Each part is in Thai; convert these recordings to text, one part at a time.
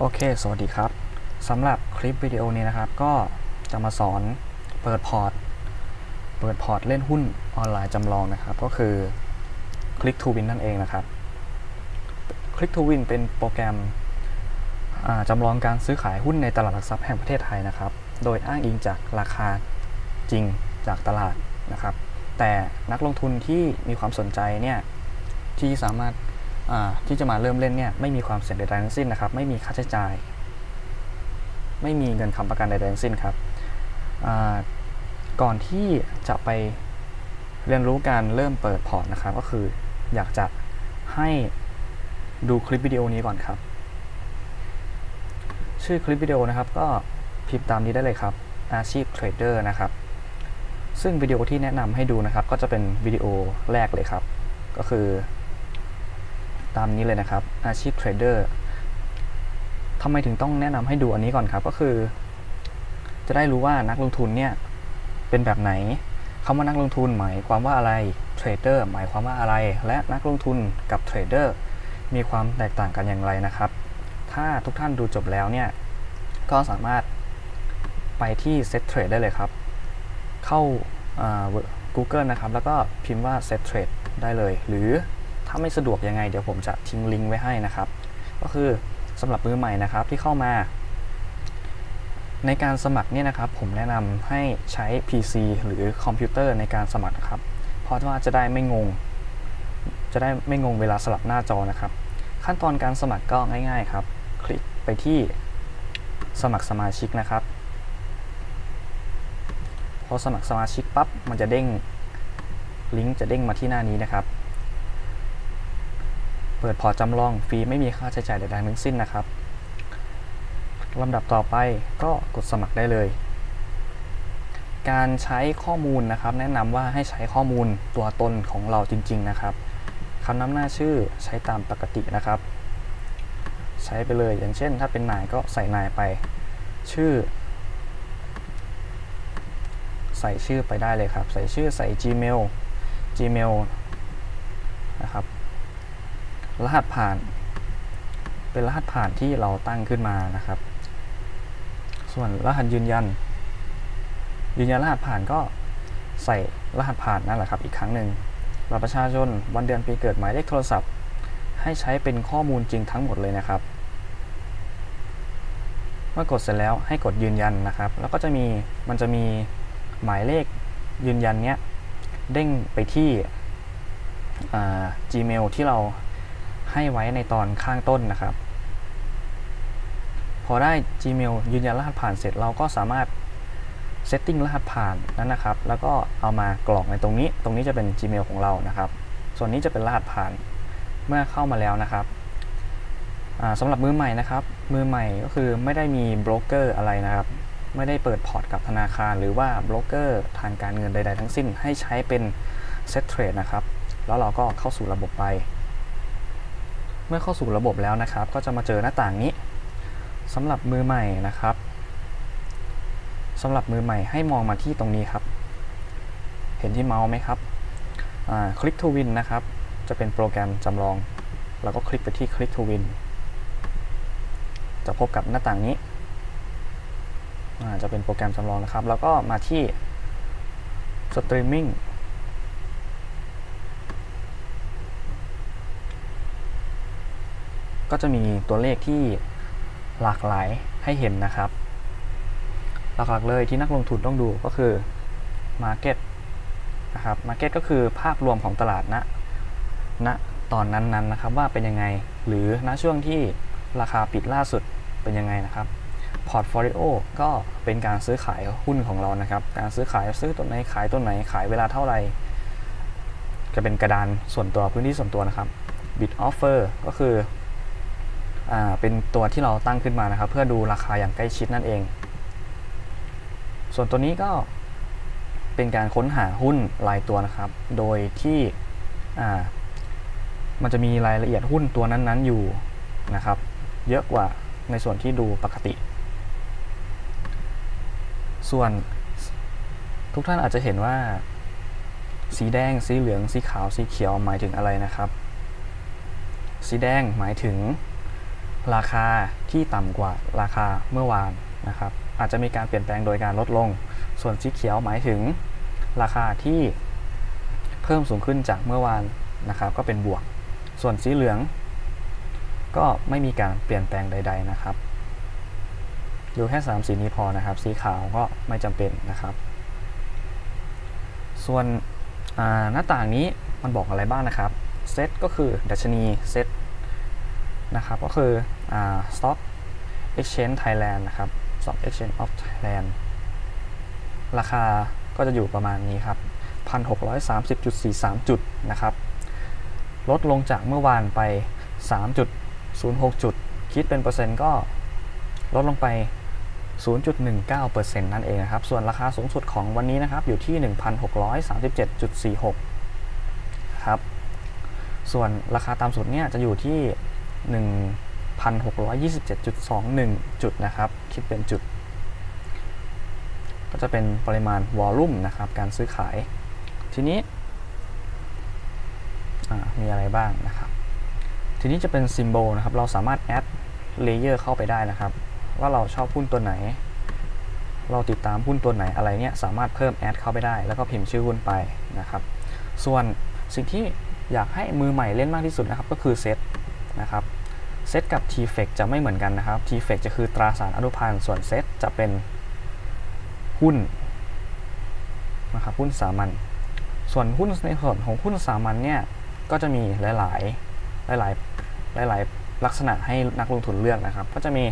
โอเค สวัสดีครับสำหรับคลิปวิดีโอนี้นะครับ ก็จะมาสอนเปิดพอร์ต เปิดพอร์ตเล่นหุ้นออนไลน์จำลองนะครับ ก็คือ Click to Win นั่นเองนะครับ Click to Win เป็นโปรแกรมจำลองการซื้อขายหุ้นในตลาดหลักทรัพย์แห่งประเทศไทยนะครับ โดยอ้างอิงจากราคาจริงจากตลาดนะครับ แต่นักลงทุนที่มีความสนใจเนี่ยที่สามารถ ที่จะมาเริ่มเล่นเนี่ยไม่มีความเสี่ยงใดๆทั้งสิ้นนะครับ ไม่มีค่าใช้จ่าย ไม่มีเงินค้ำประกันใดๆทั้งสิ้นครับก่อนที่จะไปเรียนรู้การเริ่มเปิดพอร์ตนะครับ ก็คืออยากจะให้ดูคลิปวิดีโอนี้ก่อนครับ ชื่อคลิปวิดีโอนะครับ ก็พิมพ์ตามนี้ได้เลยครับ อาชีพเทรดเดอร์นะครับซึ่งวิดีโอที่แนะนำให้ดูนะครับ ก็จะเป็นวิดีโอแรกเลยครับ ก็คือ ตามนี้เลยนะครับ อาชีพเทรดเดอร์ทำไมถึงต้องแนะนำให้ดูอันนี้ก่อนครับ ก็คือ จะได้รู้ว่านักลงทุนเนี่ย เป็นแบบไหนคำว่านักลงทุนหมายความว่าอะไรเทรดเดอร์หมายความว่าอะไร และนักลงทุนกับเทรดเดอร์มีความแตกต่างกันอย่างไรนะครับ ถ้าทุกท่านดูจบแล้วเนี่ย ก็สามารถไปที่ Set Trade ได้เลยครับ เข้าอ่า Google นะครับ แล้วก็พิมพ์ว่า Set Trade ได้เลย หรือ ถ้าไม่สะดวกยังไง เดี๋ยวผมจะทิ้งลิงก์ไว้ให้นะครับ ก็คือสำหรับมือใหม่นะครับที่เข้ามา ในการสมัครเนี่ยนะครับ ผมแนะนำให้ใช้ PC หรือคอมพิวเตอร์ในการสมัครนะครับ เพราะว่าจะได้ไม่งง จะได้ไม่งงเวลาสลับหน้าจอนะครับ ขั้นตอนการสมัครก็ง่าย ๆ ครับ คลิกไปที่สมัครสมาชิกนะครับพอสมัครสมาชิกปั๊บมันจะเด้งลิงก์จะเด้งมาที่หน้านี้นะครับ เปิดพอร์ตจำลองฟรีไม่มีค่าใช้จ่ายใดๆทั้งสิ้นนะครับลำดับต่อไปก็กดสมัครได้เลย การใช้ข้อมูลนะครับ แนะนำว่าให้ใช้ข้อมูลตัวตนของเราจริง ๆ นะครับคำนำหน้าชื่อใช้ตามปกตินะครับ ใช้ไปเลยอย่างเช่น ถ้าเป็นนายก็ใส่นายไป ชื่อ ใส่ชื่อไปได้เลยครับ ใส่ชื่อใส่ Gmail Gmail นะครับ รหัสผ่าน เป็นรหัสผ่านที่เราตั้งขึ้นมานะครับ ส่วนรหัสยืนยัน ยืนยันรหัสผ่านก็ใส่รหัสผ่านนั่นแหละครับ อีกครั้งหนึ่งบัตรประชาชนวันเดือนปีเกิดหมายเลขโทรศัพท์ ให้ใช้เป็นข้อมูลจริงทั้งหมดเลยนะครับเมื่อกดเสร็จแล้วให้กดยืนยันนะครับ แล้วก็จะมีมันจะมีหมายเลขยืนยันเนี้ยเด้งไปที่ Gmail ที่เรา ให้ไว้ในตอนข้างต้นนะครับ พอได้ Gmail ยืนยันรหัสผ่านเสร็จเราก็สามารถ setting รหัสผ่านนั้นนะครับ แล้วก็เอามากรอกในตรงนี้ ตรงนี้จะเป็น Gmail ของเรานะครับ ส่วนนี้จะเป็นรหัสผ่านเมื่อเข้ามาแล้วนะครับสำหรับมือใหม่นะครับ มือใหม่ก็คือไม่ได้มีโบรกเกอร์อะไรนะครับ ไม่ได้เปิดพอร์ตกับธนาคาร หรือว่าโบรกเกอร์ทางการเงินใด ๆ ทั้งสิ้น ให้ใช้เป็น Set Trade นะครับ แล้วเราก็เข้าสู่ระบบไป เมื่อเข้าสู่ระบบแล้วนะครับ ก็จะมาเจอหน้าต่างนี้สำหรับมือใหม่นะครับสำหรับมือใหม่ให้มองมาที่ตรงนี้ครับ เห็นที่เมาส์ไหมครับคลิก to win นะครับ จะเป็นโปรแกรมจำลองเราก็คลิกไปที่ click to win จะพบกับหน้าต่างนี้จะเป็นโปรแกรมจำลองนะครับ แล้วก็มาที่ streaming ก็จะมีตัวเลขที่หลากหลายให้เห็นนะครับ หลักๆเลยที่นักลงทุนต้องดูก็คือ Market นะครับ Market ก็คือภาพรวมของตลาดณณตอนนั้นๆนนะครับว่าเป็นยังไง หรือณช่วงที่ราคาปิดล่าสุดเป็นยังไงนะครับ Portfolio ก็เป็นการซื้อขายหุ้นของเรานะครับ การซื้อขายซื้อตัวไหนขายตัวไหนขายเวลาเท่าไหร่จะเป็นกระดานส่วนตัวพื้นที่ส่วนตัวนะครับ Bid Offer ก็คือ เป็นตัวที่เราตั้งขึ้นมานะครับ เพื่อดูราคาอย่างใกล้ชิดนั่นเอง ส่วนตัวนี้ก็เป็นการค้นหาหุ้นรายตัวนะครับ โดยที่มันจะมีรายละเอียดหุ้นตัวนั้นๆอยู่นะครับ เยอะกว่าในส่วนที่ดูปกติ ส่วนทุกท่านอาจจะเห็นว่า สีแดง สีเหลือง สีขาว สีเขียวหมายถึงอะไรนะครับ สีแดงหมายถึง ราคาที่ต่ำกว่าราคาเมื่อวานนะครับ อาจจะมีการเปลี่ยนแปลงโดยการลดลง ส่วนสีเขียวหมายถึง ราคาที่เพิ่มสูงขึ้นจากเมื่อวานนะครับ ก็เป็นบวก ส่วนสีเหลือง ก็ไม่มีการเปลี่ยนแปลงใด ๆ นะครับดูแค่ 3 สีนี้พอนะครับ สีขาวก็ไม่จำเป็นนะครับ ส่วนหน้าต่างนี้มันบอกอะไรบ้างนะครับเซตก็คือดัชนีเซตนะครับ ก็คือ Stock Exchange Thailand นะครับ Stock Exchange of Thailand ราคาก็จะอยู่ประมาณนี้ครับ 1,630.43 จุดนะครับ ลดลงจากเมื่อวานไป 3.06 จุด คิดเป็นเปอร์เซ็นต์ก็ลดลงไป 0.19%นั่นเองนะครับ ส่วนราคาสูงสุดของวันนี้นะครับ อยู่ที่ 1,637.46 ครับ ส่วนราคาตามสุดเนี่ยจะอยู่ที่ 1,627.21 จุดนะครับ คิดเป็นจุด ก็จะเป็นปริมาณวอลลุ่มนะครับ การซื้อขาย ทีนี้มีอะไรบ้างนะครับ ทีนี้จะเป็นซิมโบลนะครับ เราสามารถแอดเลเยอร์เข้าไปได้นะครับ ว่าเราชอบหุ้นตัวไหน เราติดตามหุ้นตัวไหนอะไรเนี่ยสามารถเพิ่มแอดเข้าไปได้ แล้วก็พิมพ์ชื่อหุ้นไปนะครับ ส่วนสิ่งที่อยากให้มือใหม่เล่นมากที่สุดนะครับ ก็คือเซตนะครับ เซตกับ t f e c จะไม่เหมือนกันนะครับ t f e c จะคือตราสารอนุพันธ์ส่วนเซตจะเป็นหุ้นนะครับหุ้นสามัญส่วนหุ้นในส่วนของหุ้นสามัญเนี่ยก็จะมีหลาย ๆ หลายๆหลาย ๆ ลักษณะให้นักลงทุนเลือกนะครับ ก็จะมี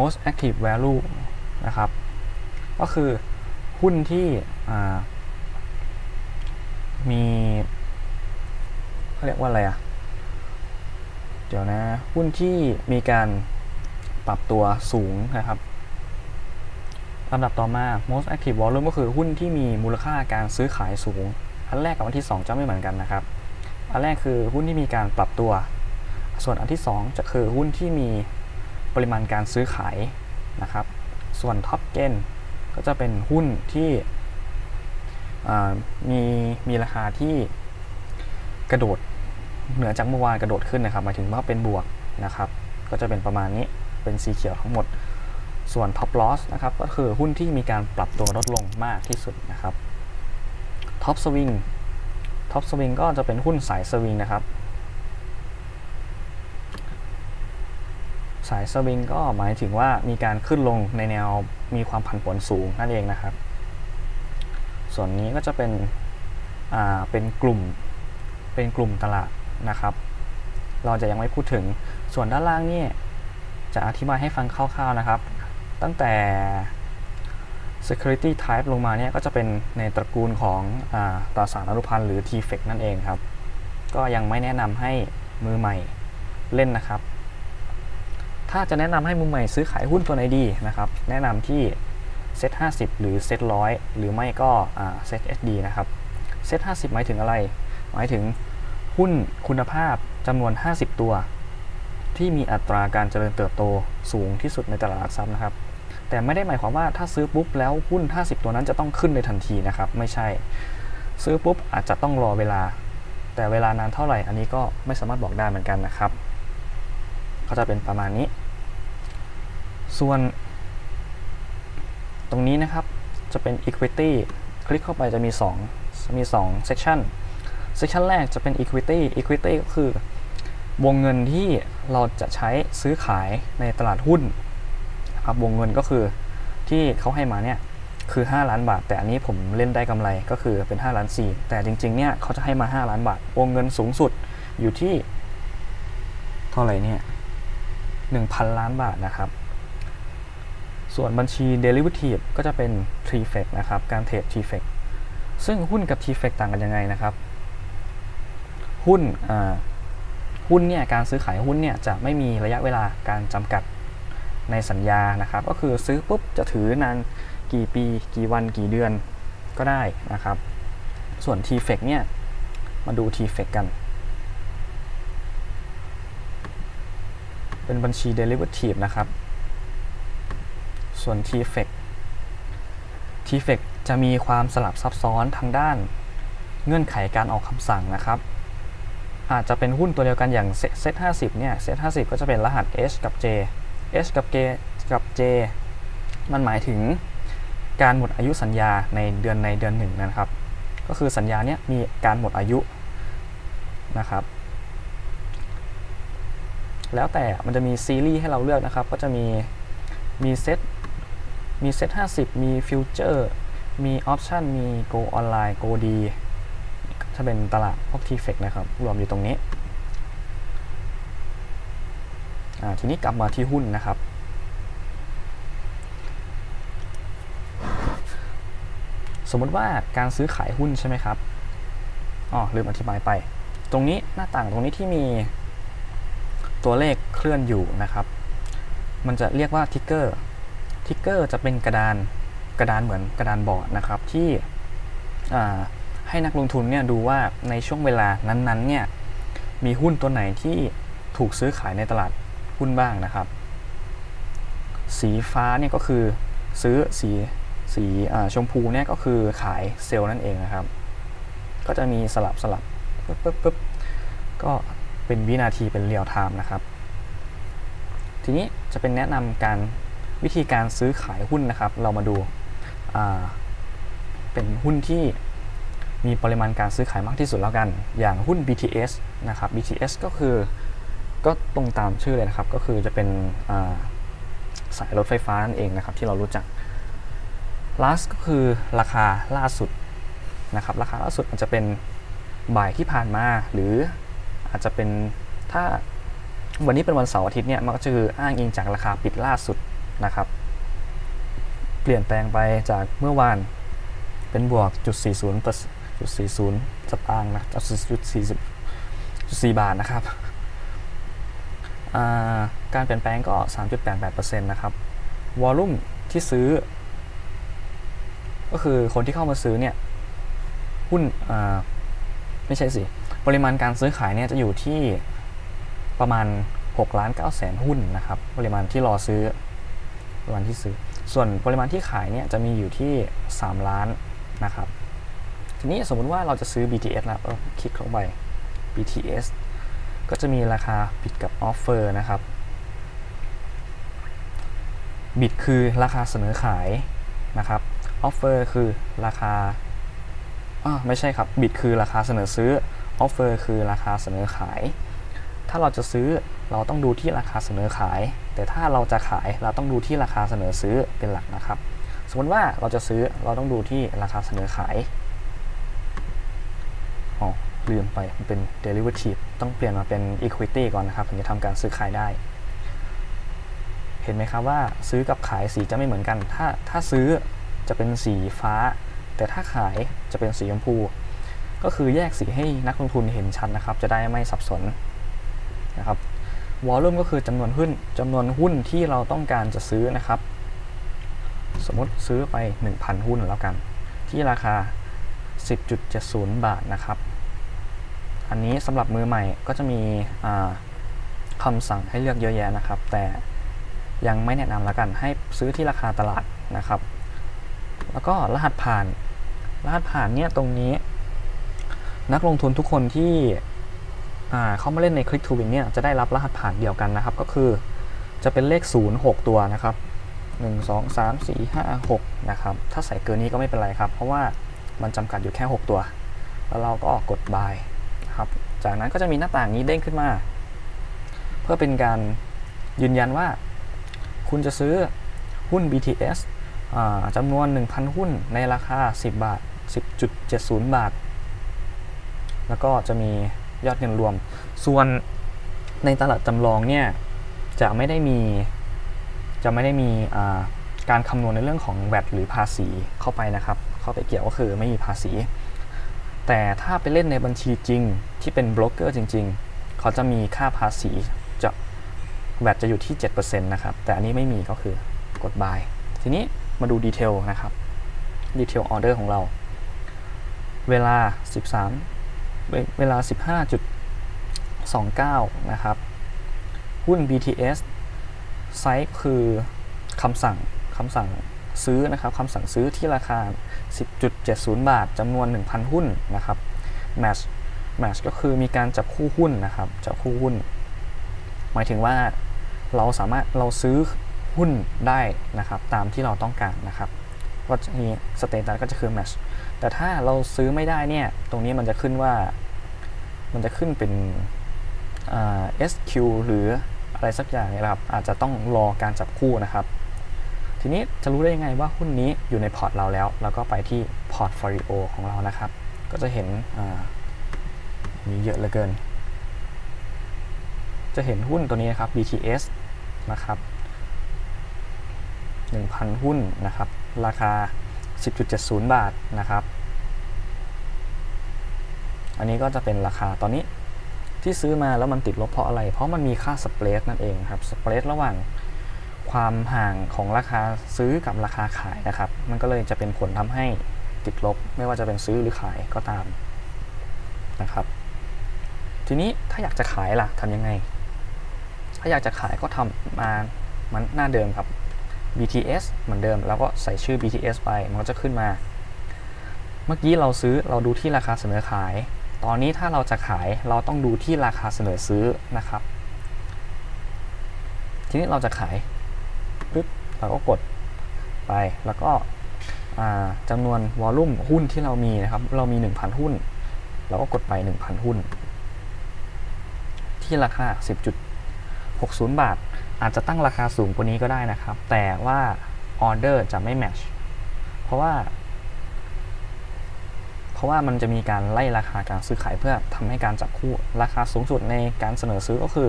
most active value นะครับ ก็คือหุ้นที่มีเขาเรียกว่าอะไรอะ เดี๋ยวนะ หุ้นที่มีการปรับตัวสูงนะครับลำดับต่อมา most active volume ก็คือหุ้นที่มีมูลค่าการซื้อขายสูง อันแรกกับอันที่ 2 จะไม่เหมือนกันนะครับ อันแรกคือหุ้นที่มีการปรับตัว ส่วนอันที่ 2 จะคือหุ้นที่มีปริมาณการซื้อขายนะครับ ส่วนท็อปเกนก็จะเป็นหุ้นที่มีมีราคาที่กระโดด เหนือจากเมื่อวานกระโดดขึ้นนะครับหมายถึงว่าเป็นบวกนะครับก็จะเป็นประมาณนี้เป็นสีเขียวทั้งหมด ส่วน top loss นะครับก็คือหุ้นที่มีการปรับตัวลดลงมากที่สุดนะครับ top swing top swing ก็จะเป็นหุ้นสายสวิงนะครับ สายสวิงก็หมายถึงว่ามีการขึ้นลงในแนวมีความผันผวนสูงนั่นเองนะครับ ส่วนนี้ก็จะเป็นเป็นกลุ่มเป็นกลุ่มตลาด นะครับ เราจะยังไม่พูดถึงส่วนด้านล่างนี่จะอธิบายให้ฟังคร่าวๆนะครับ ตั้งแต่ security type ลงมาเนี่ยก็จะเป็นในตระกูลของอตราสารอนุพันธ์หรือ TFEC นั่นเองครับ ก็ยังไม่แนะนำให้มือใหม่เล่นนะครับ ถ้าจะแนะนำให้มือใหม่ซื้อขายหุ้นตัวไหนดีนะครับ แนะนำที่เซต50 หรือเซต100 หรือไม่ก็เซต SD นะครับ เซต50 หมายถึงอะไร หมายถึง หุ้นคุณภาพจำนวน 50 ตัว ที่มีอัตราการเจริญเติบโตสูงที่สุดในตลาดหลักทรัพย์นะครับ แต่ไม่ได้หมายความว่าถ้าซื้อปุ๊บแล้วหุ้น 50 ตัวนั้นจะต้องขึ้นในทันทีนะครับ ไม่ใช่ ซื้อปุ๊บอาจจะต้องรอเวลา แต่เวลานานเท่าไหร่อันนี้ก็ไม่สามารถบอกได้เหมือนกันนะครับ ก็จะเป็นประมาณนี้ ส่วน ตรงนี้นะครับจะเป็น equity คลิกเข้าไปจะมี2มี2 section section แรกจะเป็น equity equity ก็คือ วงเงินที่เราจะใช้ซื้อขายในตลาดหุ้นนะครับวงเงินก็คือที่เขาให้มาเนี่ยคือ 5 ล้านบาท แต่อันนี้ผมเล่นได้กำไรก็คือเป็น 5 ล้าน 4 แต่จริงๆเนี่ยเขาจะให้มา 5 ล้านบาท วงเงินสูงสุดอยู่ที่ เท่าไหร่เนี่ย1,000 ล้านบาทนะครับ ส่วนบัญชี derivative ก็จะเป็น t r e f e c นะครับ การเทรด t r e f e c ซึ่งหุ้นกับ t r e f e c ต่างกันยังไงนะครับ หุ้นหุ้นเนี่ยการซื้อขายหุ้นเนี่ยจะไม่มีระยะเวลาการจำกัดในสัญญานะครับ ก็คือซื้อปุ๊บจะถือนานกี่ปี กี่วันกี่เดือนก็ได้นะครับ ส่วน t f e c เนี่ยมาดู t f e c กัน เป็นบัญชี derivative นะครับ ส่วน t f e c t f e c จะมีความสลับซับซ้อนทางด้านเงื่อนไขการออกคำสั่งนะครับ อาจจะเป็นหุ้นตัวเดียวกันอย่างเซ็ต50เนี่ยเซ็ต50ก็จะเป็นรหัส H กับ J H กับ K กับ J มันหมายถึงการหมดอายุสัญญาในเดือนในเดือนหนึ่งนะครับ ก็คือสัญญาเนี้ยมีการหมดอายุนะครับ แล้วแต่มันจะมีซีรีส์ให้เราเลือกนะครับ ก็จะมีมีเซตมีเซต50 มีฟิวเจอร์ มีออปชันมี Go ออนไลน์ Go ดี ถ้าเป็นตลาดพวก t f e c นะครับ รวมอยู่ตรงนี้ ทีนี้กลับมาที่หุ้นนะครับ สมมติว่าการซื้อขายหุ้นใช่ไหมครับอ๋อลืมอธิบายไป ตรงนี้หน้าต่างตรงนี้ที่มีตัวเลขเคลื่อนอยู่นะครับ มันจะเรียกว่าทิกเกอร์ ทิกเกอร์จะเป็นกระดานกระดานเหมือนกระดานบอร์ดนะครับที่อ่า ให้นักลงทุนเนี่ยดูว่าในช่วงเวลานั้นๆเนี่ยมีหุ้นตัวไหนที่ถูกซื้อขายในตลาดหุ้นบ้างนะครับ สีฟ้าเนี่ยก็คือซื้อสีสีชมพูเนี่ยก็คือขายเซลล์นั่นเองนะครับ ก็จะมีสลับสลับปึ๊บปึ๊บปึ๊บก็เป็นวินาทีเป็นเรียลไทม์นะครับ ทีนี้จะเป็นแนะนำการวิธีการซื้อขายหุ้นนะครับ เรามาดูเป็นหุ้นที่ มีปริมาณการซื้อขายมากที่สุดแล้วกัน อย่างหุ้น BTS นะครับ BTS ก็คือก็ตรงตามชื่อเลยนะครับ ก็คือจะเป็นสายรถไฟฟ้านั่นเองนะครับ ที่เรารู้จัก last ก็คือราคาล่าสุดนะครับ ราคาล่าสุดอาจจะเป็นบ่ายที่ผ่านมา หรืออาจจะเป็นถ้าวันนี้เป็นวันเสาร์อาทิตย์เนี่ยมันก็จะคืออ้างอิงจากราคาปิดล่าสุดนะครับ เปลี่ยนแปลงไปจากเมื่อวานเป็นบวกจุด40 จุด40 สตางค์นะจุด40จุด4บาทนะครับ การเปลี่ยนแปลงก็ 3.88%นะครับ วอลลุ่มที่ซื้อ ก็คือคนที่เข้ามาซื้อเนี่ย หุ้นไม่ใช่สิ ปริมาณการซื้อขายเนี่ยจะอยู่ที่ประมาณ6ล้าน9แสนหุ้นนะครับ ปริมาณที่รอซื้อปริมาณที่ซื้อ ส่วนปริมาณที่ขายเนี่ยจะมีอยู่ที่ 3 ล้านนะครับ ทีนี้สมมุติว่าเราจะซื้อ BTS แล้วคลิกเข้าไป BTS ก็จะมีราคาบิดกับออฟเฟอร์นะครับบิดคือราคาเสนอขายนะครับออฟเฟอร์คือราคาอ่าไม่ใช่ครับบิดคือราคาเสนอซื้อออฟเฟอร์คือราคาเสนอขาย ถ้าเราจะซื้อเราต้องดูที่ราคาเสนอขาย แต่ถ้าเราจะขายเราต้องดูที่ราคาเสนอซื้อเป็นหลักนะครับ สมมติว่าเราจะซื้อเราต้องดูที่ราคาเสนอขาย ลืมไปมันเป็น derivative ต้องเปลี่ยนมาเป็น equity ก่อนนะครับถึงจะทำการซื้อขายได้ เห็นไหมครับว่าซื้อกับขายสีจะไม่เหมือนกัน ถ้าถ้าซื้อจะเป็นสีฟ้า แต่ถ้าขายจะเป็นสีชมพู ก็คือแยกสีให้นักลงทุนเห็นชัดนะครับ จะได้ไม่สับสนนะครับวอลลุ่มก็คือจำนวนหุ้นจำนวนหุ้นที่เราต้องการจะซื้อนะครับ สมมติซื้อไป 1,000 หุ้นแล้วกัน ที่ราคา 10.70 บาทนะครับ อันนี้สำหรับมือใหม่ก็จะมีคำสั่งให้เลือกเยอะแยะนะครับ แต่ยังไม่แนะนำล้วกันให้ซื้อที่ราคาตลาดนะครับ แล้วก็รหัสผ่าน รหัสผ่านเนี่ยตรงนี้ นักลงทุนทุกคนที่เข้ามาเล่นใน Click to Win เนี่ยจะได้รับรหัสผ่านเดียวกันนะครับ ก็คือจะเป็นเลข 0 6 ตัวนะครับ 1 2 3 4 5 6 นะครับ ถ้าใส่เกินนี้ก็ไม่เป็นไรครับ เพราะว่ามันจำกัดอยู่แค่ 6 ตัว แล้วเราก็ออกกดบาย ครับ จากนั้นก็จะมีหน้าต่างนี้เด้งขึ้นมา เพื่อเป็นการยืนยันว่า คุณจะซื้อหุ้น BTS จำนวน 1,000 หุ้นในราคา 10 บาท 10.70 บาท แล้วก็จะมียอดเงินรวม ส่วนในตลาดจำลองเนี่ย จะไม่ได้มี จะไม่ได้มีการคำนวณในเรื่องของแวดหรือภาษีเข้าไปนะครับ เข้าไปเกี่ยวก็คือไม่มีภาษี แต่ถ้าไปเล่นในบัญชีจริงที่เป็นบล็อกเกอร์จริง ๆ เขาจะมีค่าภาษีจะแวดจะอยู่ที่ 7%นะครับ แต่อันนี้ไม่มีก็คือกด buy ทีนี้มาดูดีเทลนะครับดีเทลออเดอร์ของเรา เวลา 13 เวลา 15.29 นะครับ หุ้น BTS ไซส์คือคำสั่งคำสั่ง ซื้อนะครับคำสั่งซื้อที่ราคา 10.70 บาทจำนวน 1,000 หุ้นนะครับ Match match ก็คือมีการจับคู่หุ้นนะครับจับคู่หุ้น หมายถึงว่าเราสามารถเราซื้อหุ้นได้นะครับตามที่เราต้องการนะครับก็จะมีสเตตัสก็จะคือ match แต่ถ้าเราซื้อไม่ได้เนี่ย ตรงนี้มันจะขึ้นว่า มันจะขึ้นเป็น SQ หรืออะไรสักอย่างนี่ยนะครับ อาจจะต้องรอการจับคู่นะครับ ทีนี้จะรู้ได้ยังไงว่าหุ้นนี้อยู่ในพอร์ตเราแล้ว แล้วก็ไปที่พอร์ตฟ o ริโอของเรานะครับ ก็จะเห็นมีเยอะเหลือเกิน จะเห็นหุ้นตัวนี้นะครับ BTS นะครับ1,000 หุ้นนะครับ ราคา 10.70 บาทนะครับ อันนี้ก็จะเป็นราคาตอนนี้ที่ซื้อมาแล้วมันติดลบเพราะอะไร เพราะมันมีค่าสเปรดนั่นเองครับ สเปรดระหว่าง ความห่างของราคาซื้อกับราคาขายนะครับ มันก็เลยจะเป็นผลทำให้ติดลบ ไม่ว่าจะเป็นซื้อหรือขายก็ตามนะครับ ทีนี้ถ้าอยากจะขายล่ะทำยังไง ถ้าอยากจะขายก็ทำมามันหน้าเดิมครับ BTS เหมือนเดิม แล้วก็ใส่ชื่อ BTS ไป มันก็จะขึ้นมา เมื่อกี้เราซื้อเราดูที่ราคาเสนอขาย ตอนนี้ถ้าเราจะขายเราต้องดูที่ราคาเสนอซื้อนะครับ ทีนี้เราจะขาย เราก็กดไปแล้วก็จำนวนวอลลุ่มหุ้นที่เรามีนะครับ เรามี 1,000 หุ้น เราก็กดไป 1,000 หุ้น ที่ราคา 10.60 บาท อาจจะตั้งราคาสูงกว่านี้ก็ได้นะครับ แต่ว่าออเดอร์จะไม่แมชเพราะว่า เพราะว่ามันจะมีการไล่ราคาการซื้อขายเพื่อทำให้การจับคู่ราคาสูงสุดในการเสนอซื้อก็คือ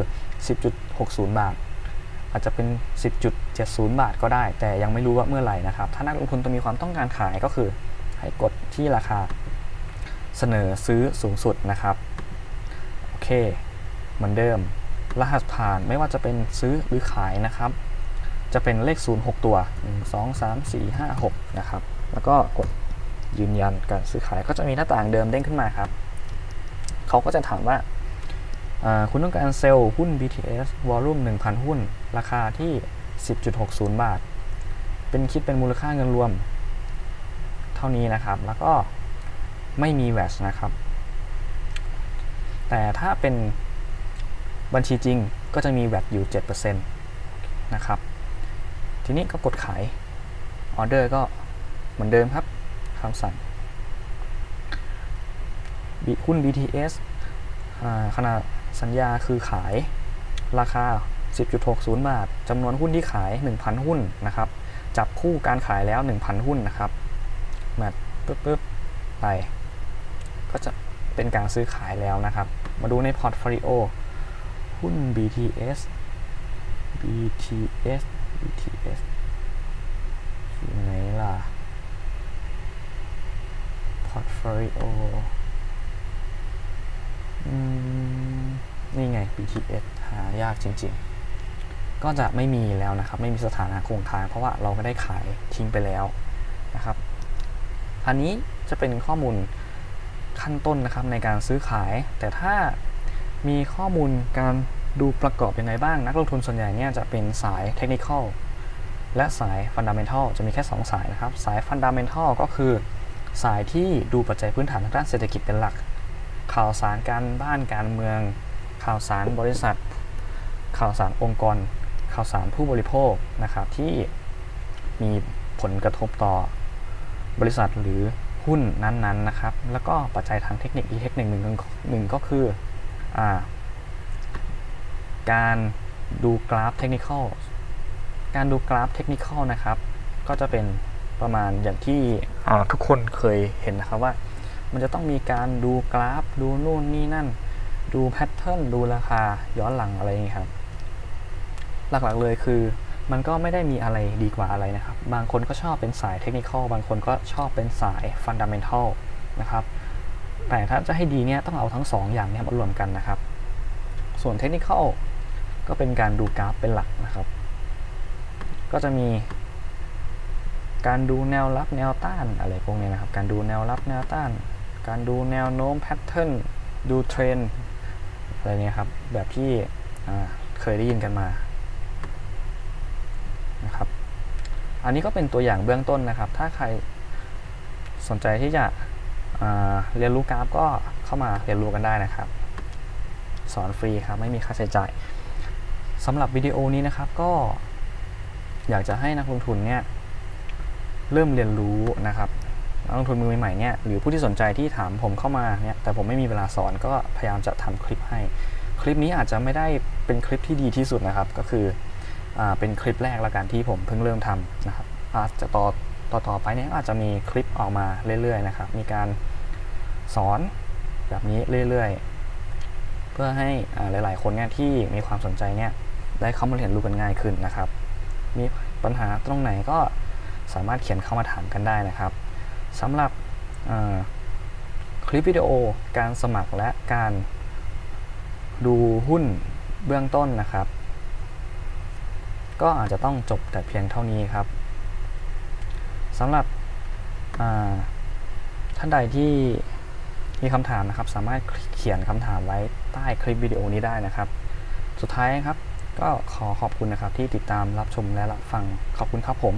10.60 บาท อาจจะเป็น 10.70 บาทก็ได้ แต่ยังไม่รู้ว่าเมื่อไหร่นะครับ ถ้านักลงทุนต้องมีความต้องการขายก็คือ ให้กดที่ราคาเสนอซื้อสูงสุดนะครับ โอเค เหมือนเดิม รหัสผ่านไม่ว่าจะเป็นซื้อหรือขายนะครับ จะเป็นเลข 0 6 ตัว 1 2 3 4 5 6 นะครับ แล้วก็กดยืนยันการซื้อขายก็จะมีหน้าต่างเดิมเด้งขึ้นมาครับ เขาก็จะถามว่าอ่า คุณต้องการเซลล์หุ้น BTS วอลลุ่ม1,000 หุ้น ราคาที่ 10.60 บาท เป็นคิดเป็นมูลค่าเงินรวม เท่านี้นะครับ แล้วก็ไม่มี VAT นะครับ แต่ถ้าเป็นบัญชีจริงก็จะมี VAT อยู่ 7%นะครับ ทีนี้ก็กดขายออเดอร์ก็เหมือนเดิมครับคำสั่งหุ้น BTS ขนาด สัญญาคือขายราคา 10.60 บาทจำนวนหุ้นที่ขาย 1,000 หุ้นนะครับ จับคู่การขายแล้ว 1,000 หุ้นนะครับมาปึ๊บปึ๊บไป ก็จะเป็นการซื้อขายแล้วนะครับ มาดูในพอร์ตโฟลิโอหุ้น BTS BTS BTS อยู่ไหนล่ะพอร์ตโฟลิโออืม นี่ไง BTS หายากจริงๆ ก็จะไม่มีแล้วนะครับ ไม่มีสถานะคงค้างเพราะว่าเราก็ได้ขายทิ้งไปแล้วนะครับอันนี้จะเป็นข้อมูลขั้นต้นนะครับในการซื้อขาย แต่ถ้ามีข้อมูลการดูประกอบยังไงบ้าง นักลงทุนส่วนใหญ่เนี่ยจะเป็นสายเทคนิคอลและสายฟันดัมเ n ทัลจะมีแค่ 2 สายนะครับ สายฟันดัมเ n ทัลก็คือ สายที่ดูปัจจัยพื้นฐานทางด้านเศรษฐกิจเป็นหลัก ข่าวสารการบ้านการเมือง ข่าวสารบริษัท ข่าวสารองค์กร ข่าวสารผู้บริโภคนะครับที่มีผลกระทบต่อบริษัทหรือหุ้นนั้นๆนะครับ แล้วก็ปัจจัยทางเทคนิคอีกเทคนิคหนึ่งหนึ่งก็คืออการดูกราฟเทคนิคอลการดูกราฟเทคนิคอลนะครับ ก็จะเป็นประมาณอย่างที่ทุกคนเคยเห็นนะครับว่า มันจะต้องมีการดูกราฟดูนู่นนี่นั่น ดูแพทเทิร์นดูราคาย้อนหลังอะไรอย่างนี้ครับ หลักๆเลยคือมันก็ไม่ได้มีอะไรดีกว่าอะไรนะครับ บางคนก็ชอบเป็นสายเทคนิคบางคนก็ชอบเป็นสายฟันดัมเ n ทัลนะครับ แต่ถ้าจะให้ดีเนี่ยต้องเอาทั้ง 2 อย่างเนี้มารวมกันนะครับ ส่วนเทคนิคก็เป็นการดูกราฟเป็นหลักนะครับ ก็จะมี การดูแนวรับแนวต้านอะไรพวกนี้นะครับ การดูแนวรับแนวต้าน การดูแนวโน้มแพทเทิร์น ดูเทรน อะไรเนี้ยครับ แบบที่เคยได้ยินกันมานะครับ อันนี้ก็เป็นตัวอย่างเบื้องต้นนะครับ ถ้าใครสนใจที่จะเรียนรู้กราฟก็เข้ามาเรียนรู้กันได้นะครับ สอนฟรีครับ ไม่มีค่าใช้จ่ายสำหรับวิดีโอนี้นะครับก็อยากจะให้นักลงทุนเนี่ยเริ่มเรียนรู้นะครับ นักลงทุนมือใหม่ๆเนี่ยหรือผู้ที่สนใจที่ถามผมเข้ามาเนี่ยแต่ผมไม่มีเวลาสอนก็พยายามจะทำคลิปให้ คลิปนี้อาจจะไม่ได้เป็นคลิปที่ดีที่สุดนะครับ ก็คืออเป็นคลิปแรกละกันที่ผมเพิ่งเริ่มทำนะครับอาจจะต่อต่อตอไปเนี่ยอาจจะมีคลิปออกมาเรื่อยๆนะครับ มีการสอนแบบนี้เรื่อยๆ เพื่อให้หลายๆ คนเนี่ยที่มีความสนใจเนี่ยได้เข้ามาเรียนรู้กันง่ายขึ้นนะครับ มีปัญหาตรงไหนก็สามารถเขียนเข้ามาถามกันได้นะครับ สำหรับคลิปวิดีโอการสมัครและการดูหุ้นเบื้องต้นนะครับ ก็อาจจะต้องจบแต่เพียงเท่านี้ครับสำหรับท่านใดที่มีคำถามนะครับ สามารถเขียนคำถามไว้ใต้คลิปวิดีโอนี้ได้นะครับ สุดท้ายครับก็ขอขอบคุณนะครับที่ติดตามรับชมและรับฟังขอบคุณครับผม